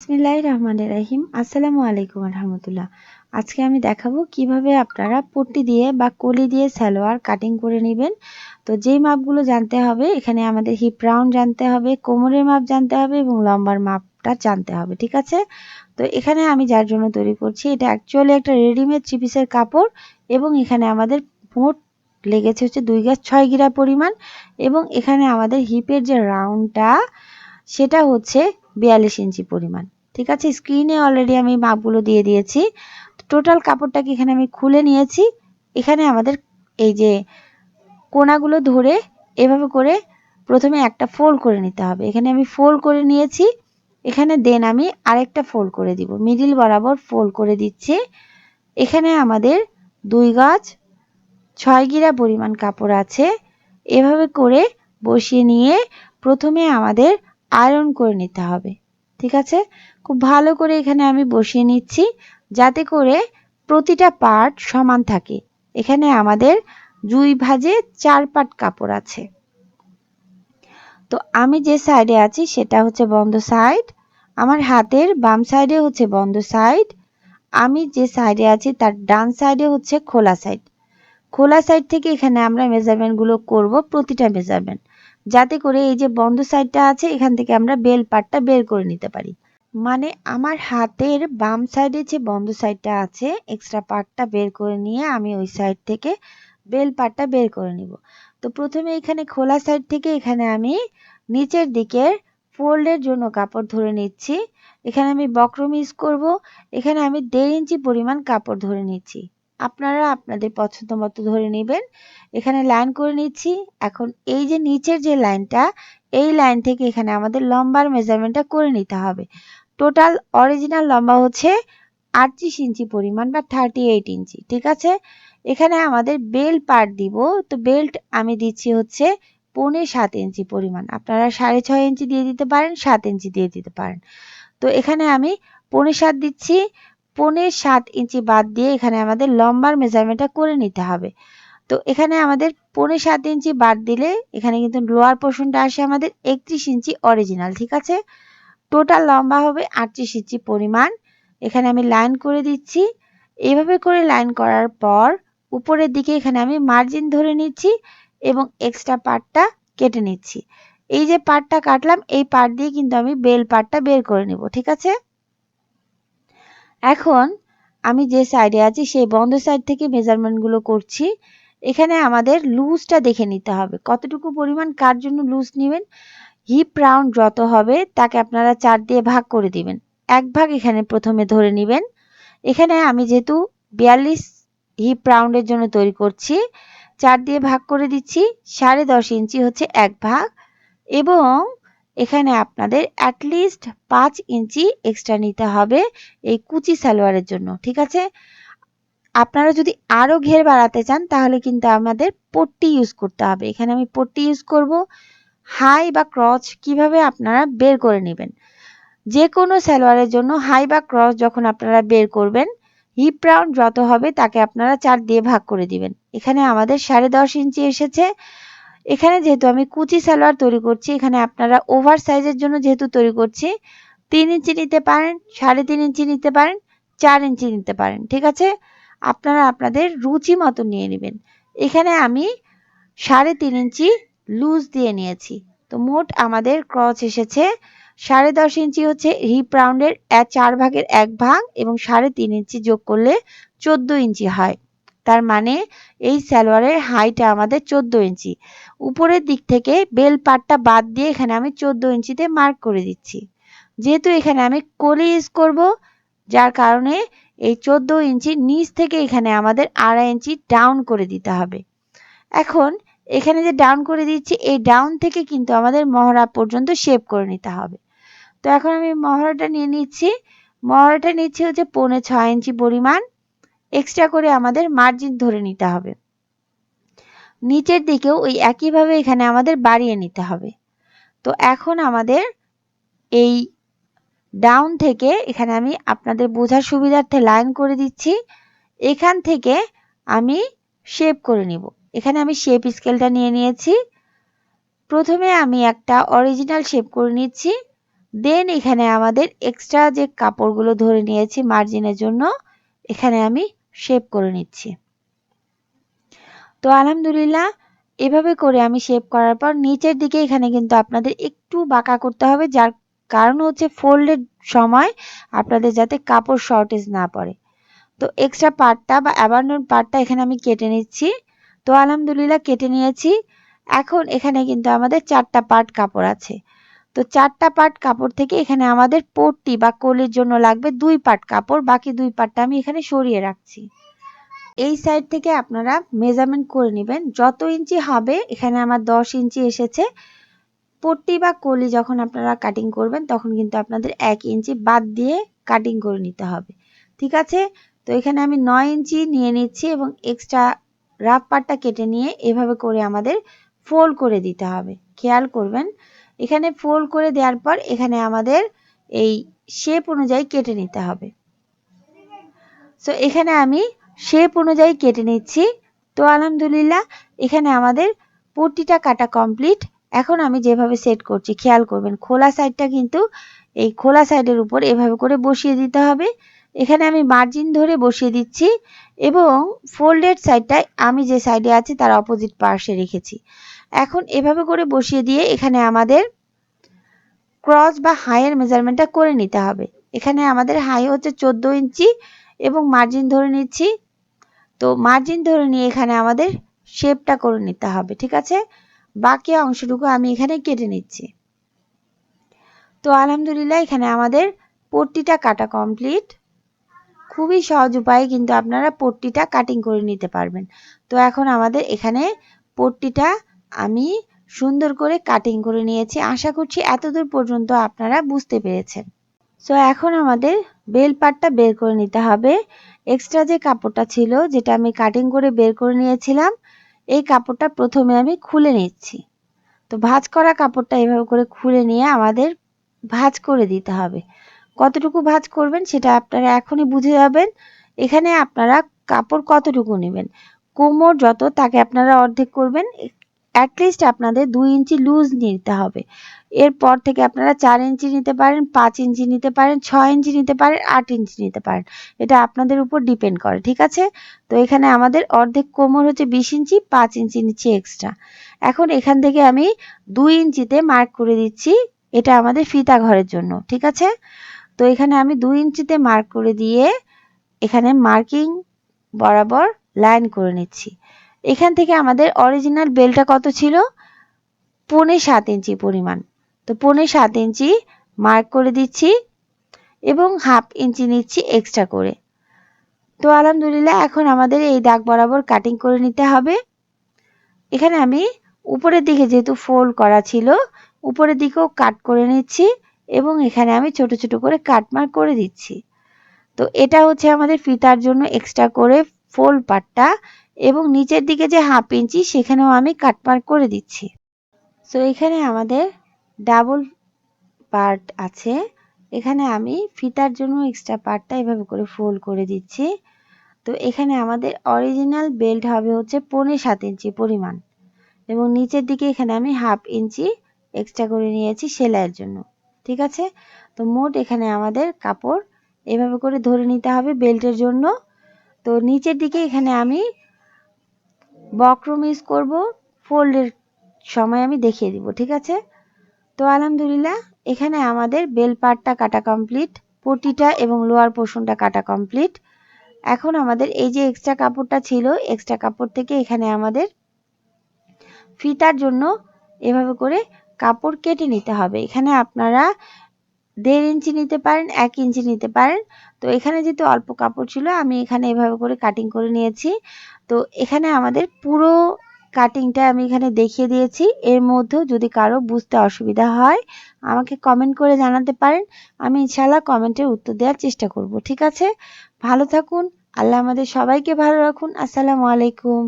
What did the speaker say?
বিসমিল্লাহ রহমান রাহিম আসসালামু আলাইকুম রহমতুল্লাহ আজকে আমি দেখাবো কীভাবে আপনারা পট্টি দিয়ে বা কলি দিয়ে সালোয়ার কাটিং করে নেবেন। তো যেই মাপগুলো জানতে হবে, এখানে আমাদের হিপ রাউন্ড জানতে হবে, কোমরের মাপ জানতে হবে এবং লম্বার মাপটা জানতে হবে, ঠিক আছে? তো এখানে আমি যার জন্য তৈরি করছি, এটা অ্যাকচুয়ালি একটা রেডিমেড চিপিসের কাপড় এবং এখানে আমাদের মোট লেগেছে হচ্ছে দুই গাছ ছয় গিরা পরিমাণ এবং এখানে আমাদের হিপের যে রাউন্ডটা সেটা হচ্ছে বিয়াল্লিশ ইঞ্চি পরিমাণ। ঠিক আছে? স্ক্রিনে অলরেডি আমি মাপগুলো দিয়ে দিয়েছি। টোটাল কাপড়টাকে এখানে আমি খুলে নিয়েছি। এখানে আমাদের এই যে কোনাগুলো ধরে এভাবে করে প্রথমে একটা ফোল্ড করে নিতে হবে। এখানে আমি ফোল্ড করে নিয়েছি। এখানে দেন আমি আরেকটা ফোল্ড করে দিব। মিডিল বরাবর ফোল্ড করে দিচ্ছি। এখানে আমাদের দুই গাছ, ছয় গিরা পরিমাণ কাপড় আছে। এভাবে করে বসিয়ে নিয়ে প্রথমে আমাদের আয়রন করে নিতে হবে, ঠিক আছে? খুব ভালো করে এখানে আমি বসিয়ে নিচ্ছি, যাতে করে প্রতিটা পার্ট সমান থাকে। এখানে আমাদের জুই ভাজে চার পাট কাপড় আছে। তো আমি যে সাইডে আছি সেটা হচ্ছে বন্ধ সাইড আমার হাতের বাম সাইডে হচ্ছে বন্ধ সাইড আমি যে সাইডে আছি তার ডান সাইডে হচ্ছে খোলা সাইড খোলা সাইড থেকে এখানে আমরা মেজারমেন্টগুলো করব, প্রতিটা মেজারমেন্ট যাতে করে এই যে বন্ধ সাইডটা আছে, এখান থেকে আমরা বেল পাটটা বের করে নিতে পারি। মানে আমার হাতের বাম সাইডে যে বন্ধ সাইডটা আছে এক্সট্রা পার্টটা বের করে নিয়ে আমি ওই সাইড থেকে বেল পাটটা বের করে নিব। তো প্রথমে এখানে খোলা সাইড থেকে এখানে আমি নিচের দিকের ফোল্ডের জন্য কাপড় ধরে নিচ্ছি। এখানে আমি বক্রম ইউজ করব। এখানে আমি দেড় ইঞ্চি পরিমাণ কাপড় ধরে নিচ্ছি। আপনারা আপনাদের পছন্দ মতো ধরে নেবেন। এখানে লাইন করে নিচ্ছি। এখন এই যে নিচের যে লাইনটা এই লাইন থেকে এখানে আমাদের লম্বার মেজারমেন্টটা করে নিতে হবে। টোটাল অরিজিনাল লম্বা হচ্ছে আটত্রিশ ইঞ্চি পরিমাণ বা থার্টি এইট ইঞ্চি, ঠিক আছে? এখানে আমাদের বেল্ট পার্ট দিব। তো বেল্ট আমি দিচ্ছি হচ্ছে পৌনে সাত ইঞ্চি পরিমাণ। আপনারা সাড়ে ছয় ইঞ্চি দিয়ে দিতে পারেন, সাত ইঞ্চি দিয়ে দিতে পারেন। তো এখানে আমি পৌনে সাত দিচ্ছি। পৌনে সাত ইঞ্চি বাদ দিয়ে এখানে আমাদের লম্বার মেজারমেন্টটা করে নিতে হবে। তো এখানে আমাদের পৌনে সাত ইঞ্চি বাদ দিলে এখানে কিন্তু লোয়ার পোর্শনটা আসে আমাদের একত্রিশ ইঞ্চি অরিজিনাল ঠিক আছে? টোটাল লম্বা হবে আটত্রিশ ইঞ্চি পরিমাণ। এখানে আমি লাইন করে দিচ্ছি। এভাবে করে লাইন করার পর উপরের দিকে এখানে আমি মার্জিন ধরে নিচ্ছি এবং এক্সট্রা পার্টটা কেটে নিচ্ছি। এই যে পার্টটা কাটলাম, এই পার্ট দিয়ে কিন্তু আমি বেল পার্টটা বের করে নিব, ঠিক আছে? এখন আমি যে সাইডে আছি, সেই বন্ধ সাইড থেকে মেজারমেন্টগুলো করছি। এখানে আমাদের লুজটা দেখে নিতে হবে। কতটুকু পরিমাণ, কার জন্য লুজ নেবেন? হিপ রাউন্ড যত হবে, তাকে আপনারা চার দিয়ে ভাগ করে দিবেন। এক ভাগ এখানে প্রথমে ধরে নেবেন। এখানে আমি যেহেতু বিয়াল্লিশ হিপ রাউন্ডের জন্য তৈরি করছি, চার দিয়ে ভাগ করে দিচ্ছি। সাড়ে দশ ইঞ্চি হচ্ছে এক ভাগ। এবং এখানে আপনাদের অ্যাটলিস্ট পাঁচ ইঞ্চি এক্সট্রা নিতে হবে এই কুচি সালোয়ারের জন্য, ঠিক আছে? আপনারা যদি আরও ঘের বাড়াতে চান, তাহলে কিন্তু আমাদের পট্টি ইউজ করতে হবে। এখানে আমি পট্টি ইউজ করব। হাই বা ক্রচ কীভাবে আপনারা বের করে নেবেন? যে কোনো সালোয়ারের জন্য হাই বা ক্রস যখন আপনারা বের করবেন হিপ রাউন্ড যত হবে তাকে আপনারা চার দিয়ে ভাগ করে দিবেন। এখানে আমাদের সাড়ে দশ ইঞ্চি এসেছে। এখানে যেহেতু আমি কুচি সালোয়ার তৈরি করছি, এখানে আপনারা ওভার সাইজের জন্য যেহেতু তৈরি করছি, তিন ইঞ্চি নিতে পারেন, সাড়ে তিন ইঞ্চি নিতে পারেন, চার ইঞ্চি নিতে পারেন, ঠিক আছে? আপনারা আপনাদের রুচি মতো নিয়ে নেবেন। এখানে আমি সাড়ে তিন ইঞ্চি লুজ দিয়ে নিয়েছি। তো মোট আমাদের ক্রস এসেছে সাড়ে দশ ইঞ্চি হচ্ছে হিপ রাউন্ডের চার ভাগের এক ভাগ এবং সাড়ে তিন ইঞ্চি যোগ করলে চোদ্দ ইঞ্চি হয়। তার মানে এই সালোয়ারের হাইটা আমাদের চোদ্দ ইঞ্চি। উপরের দিক থেকে বেল পাটটা বাদ দিয়ে এখানে আমি চোদ্দ ইঞ্চিতে মার্ক করে দিচ্ছি। যেহেতু এখানে আমি কলি ইউজ করব, যার কারণে এই চোদ্দ ইঞ্চি নিচ থেকে এখানে আমাদের আড়াই ইঞ্চি ডাউন করে দিতে হবে। এখন এখানে যে ডাউন করে দিচ্ছি, এই ডাউন থেকে কিন্তু আমাদের মহড়া পর্যন্ত শেপ করে নিতে হবে। তো এখন আমি মহড়াটা নিয়ে নিচ্ছি। মহড়াটা নিচ্ছি হচ্ছে পৌনে ছয় ইঞ্চি পরিমাণ। এক্সট্রা করে আমাদের মার্জিন ধরে নিতে হবে। নিচের দিকেও ওই একইভাবে এখানে আমাদের বাড়িয়ে নিতে হবে। তো এখন আমাদের এই ডাউন থেকে এখানে আমি আপনাদের বোঝার সুবিধার্থে লাইন করে দিচ্ছি। এখান থেকে আমি শেপ করে নিব। এখানে আমি শেপ স্কেলটা নিয়ে নিয়েছি। প্রথমে আমি একটা অরিজিনাল শেপ করে নিচ্ছি। দেন এখানে আমাদের এক্সট্রা যে কাপড়গুলো ধরে নিয়েছি মার্জিনের জন্য, এখানে আমি শেপ করে নিচ্ছি। তো আলহামদুলিল্লাহ, এভাবে করে আমি শেপ করার পর নিচের দিকে এখানে কিন্তু আপনাদের একটু বাঁকা করতে হবে, যার কারণ হচ্ছে ফোল্ডের সময় আপনাদের যাতে কাপড় শর্টেজ না পড়ে। তো এক্সট্রা পার্টটা বা অ্যাবান্ডন পার্টটা এখানে আমি কেটে নিচ্ছি। তো আলহামদুলিল্লাহ কেটে নিয়েছি। এখন এখানে কিন্তু আমাদের চারটা পার্ট কাপড় আছে। তো চারটা পার্ট কাপড় থেকে এখানে আমাদের পট্টি বা কলির জন্য লাগবে দুই পার্ট কাপড়, বাকি দুই পার্টটা আমি এখানে সরিয়ে রাখছি। এই সাইড থেকে আপনারা মেজারমেন্ট করে নেবেন। যত ইঞ্চি হবে, এখানে আমার দশ ইঞ্চি এসেছে। পট্টি বা কলি যখন আপনারা কাটিং করবেন, তখন কিন্তু আপনাদের এক ইঞ্চি বাদ দিয়ে কাটিং করে নিতে হবে। ঠিক আছে? তো এখানে আমি নয় ইঞ্চি নিয়ে নিচ্ছি এবং এক্সট্রা রাফ পাটটা কেটে নিয়ে এভাবে করে আমাদের ফোল্ড করে দিতে হবে। খেয়াল করবেন এখানে ফোল্ড করে দেওয়ার পর এখানে আমাদের এই শেপ অনুযায়ী কেটে নিতে হবে। সো এখানে আমি শেপ অনুযায়ী কেটে নিচ্ছি। তো, আলহামদুলিল্লাহ, এখানে আমাদের পট্টিটা কাটা কমপ্লিট এখন আমি যেভাবে সেট করছি, খেয়াল করবেন, খোলা সাইডটা কিন্তু এই খোলা সাইডের উপর এভাবে করে বসিয়ে দিতে হবে। এখানে আমি মার্জিন ধরে বসিয়ে দিচ্ছি এবং ফোল্ডেড সাইডটায় আমি যে সাইডে আছি, তার অপোজিট পার্শ্বে রেখেছি। এখন এভাবে করে বসিয়ে দিয়ে এখানে আমাদের ক্রস বা হাইয়ের মেজারমেন্টটা করে নিতে হবে। এখানে আমাদের হাই হচ্ছে চোদ্দ ইঞ্চি এবং মার্জিন ধরে নিচ্ছি। তো মার্জিন ধরে নিয়ে এখানে আমাদের শেপটা করে নিতে হবে, ঠিক আছে? বাকি অংশটুকু আমি এখানে কেটে নিচ্ছি। তো আলহামদুলিল্লাহ, এখানে আমাদের পট্টিটা কাটা কমপ্লিট খুবই সহজ উপায়ে, কিন্তু আপনারা পট্টিটা কাটিং করে নিতে পারবেন। তো এখন আমাদের এখানে পট্টিটা আমি সুন্দর করে কাটিং করে নিয়েছি। আশা করছি এতদূর পর্যন্ত আপনারা বুঝতে পেরেছেন। সো এখন আমাদের বেল পাটটা বের করে নিতে হবে। এক্সট্রা যে কাপড়টা ছিল, যেটা আমি কাটিং করে বের করে নিয়েছিলাম, এই কাপড়টা প্রথমে আমি খুলে নিচ্ছি। তো, ভাঁজ করা কাপড়টা এভাবে করে খুলে নিয়ে আমাদের ভাঁজ করে দিতে হবে। কতটুকু ভাঁজ করবেন সেটা আপনারা এখনই বুঝে যাবেন। এখানে আপনারা কাপড় কতটুকু নেবেন? কোমর যত, তাকে আপনারা অর্ধেক করবেন। অ্যাটলিস্ট আপনাদের দুই ইঞ্চি লুজ নিতে হবে। এরপর থেকে আপনারা চার ইঞ্চি নিতে পারেন, পাঁচ ইঞ্চি নিতে পারেন, ছয় ইঞ্চি নিতে পারেন, আট ইঞ্চি নিতে পারেন। এটা আপনাদের উপর ডিপেন্ড করে, ঠিক আছে? তো এখানে আমাদের অর্ধেক কোমর হচ্ছে বিশ ইঞ্চি, পাঁচ ইঞ্চি নিচ্ছি এক্সট্রা এখন এখান থেকে আমি দুই ইঞ্চিতে মার্ক করে দিচ্ছি, এটা আমাদের ফিতা ঘরের জন্য, ঠিক আছে? তো এখানে আমি দুই ইঞ্চিতে মার্ক করে দিয়ে এখানে মার্কিং বরাবর লাইন করে নিচ্ছি। এখান থেকে আমাদের অরিজিনাল বেলটা কত ছিল? পৌনে সাত ইঞ্চি পরিমাণ। তো পৌনে সাত ইঞ্চি মার্ক করে দিচ্ছি এবং হাফ ইঞ্চি নিচ্ছি এক্সট্রা করে। তো আলহামদুলিল্লাহ, এখন আমাদের এই দাগ বরাবর কাটিং করে নিতে হবে। এখানে আমি উপরের দিকে যেহেতু ফোল্ড করা ছিল, উপরের দিকেও কাট করে নিচ্ছি এবং এখানে আমি ছোট ছোট করে কাটমার্ক করে দিচ্ছি। তো এটা হচ্ছে আমাদের ফিতার জন্য এক্সট্রা করে ফোল্ড পার্টটা এবং নিচের দিকে যে হাফ ইঞ্চি, সেখানেও আমি কাটমার্ক করে দিচ্ছি। সো এখানে আমাদের ডাবল পার্ট আছে। এখানে আমি ফিতার জন্য এক্সট্রা পার্টটা এভাবে করে ফোল্ড করে দিচ্ছি। তো, এখানে আমাদের অরিজিনাল বেল্ট হবে হচ্ছে পৌনে সাত ইঞ্চি পরিমাণ। এবং নিচের দিকে এখানে আমি হাফ ইঞ্চি এক্সট্রা করে নিয়েছি সেলাইয়ের জন্য। ঠিক আছে? তো, মোট এখানে আমাদের কাপড় এভাবে করে ধরে নিতে হবে বেল্টের জন্য। তো, নিচের দিকে এখানে আমি বক্রম ইউজ করব ফোল্ডের সময় আমি দেখিয়ে দিব, ঠিক আছে? তো আলহামদুলিল্লাহ, এখানে আমাদের বেল পার্টটা কাটা কমপ্লিট পটিটা এবং লোয়ার পোর্শনটা কাটা কমপ্লিট এখন আমাদের এই যে এক্সট্রা কাপড়টা ছিল এক্সট্রা কাপড় থেকে এখানে আমাদের ফিতার জন্য এভাবে করে কাপড় কেটে নিতে হবে। এখানে আপনারা দেড় ইঞ্চি নিতে পারেন, এক ইঞ্চি নিতে পারেন। তো এখানে যেহেতু অল্প কাপড় ছিল, আমি এখানে এভাবে করে কাটিং করে নিয়েছি। তো এখানে আমাদের পুরো কাটিংটা আমি এখানে দেখিয়ে দিয়েছি। এর মধ্যেও যদি কারও বুঝতে অসুবিধা হয়, আমাকে কমেন্ট করে জানাতে পারেন। আমি ইনশাল্লাহ কমেন্টের উত্তর দেওয়ার চেষ্টা করব, ঠিক আছে? ভালো থাকুন, আল্লাহ আমাদের সবাইকে ভালো রাখুন। আসসালামু আলাইকুম।